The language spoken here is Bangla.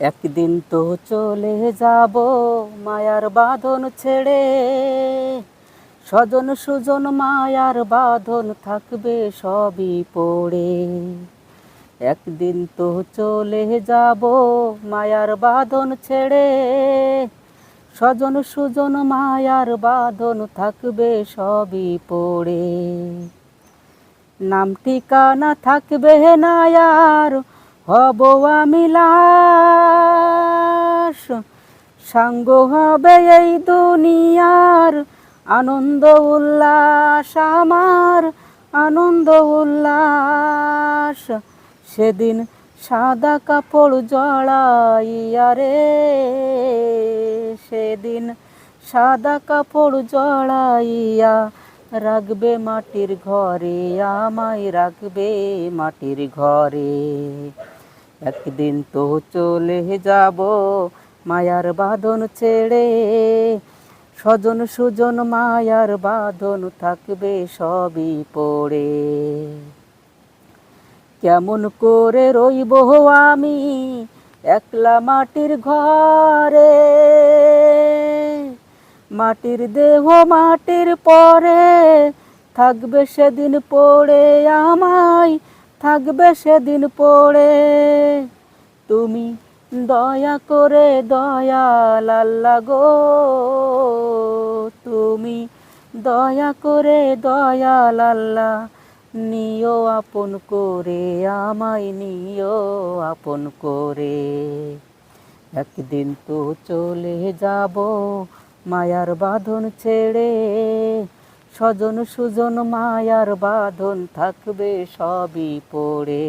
একদিন তো চলে যাব মায়ার বাঁধন ছেড়ে। স্বজন সুজন মায়ার বাঁধন থাকবে সবই পড়ে। একদিন তো চলে যাব মায়ার বাঁধন ছেড়ে। স্বজন সুজন মায়ার বাঁধন থাকবে সবই পড়ে। নাম ঠিকানা থাকবে না আর, হব আমি লাশ সাঙ্গ হবে এই দুনিয়ার। আনন্দ উল্লাস আমার, আনন্দ উল্লাস। সেদিন সাদা কাপড় জড়াইয়া রে, সেদিন সাদা কাপড় জড়াইয়া রাখবে মাটির ঘরে, আমায় রাখবে মাটির ঘরে। একদিন তো চলে যাব মায়ার বাঁধন ছেড়ে, স্বজন সুজন মায়ার বাঁধন থাকবে সবই পড়ে। কেমন করে রইব আমি একলা মাটির ঘরে? মাটির দেহ মাটির পরে থাকবে সেদিন পড়ে আমায়, থাকবে সেদিন পড়ে। তুমি দয়া করে দয়াল আল্লাহ গো, তুমি দয়া করে দয়াল আল্লাহ নিও, আপন করে আমায় নিও, আপন করে। একদিন তো চলে যাব মায়ার বাঁধন ছেড়ে, স্বজন সুজন মায়ার বাঁধন থাকবে সবই পড়ে।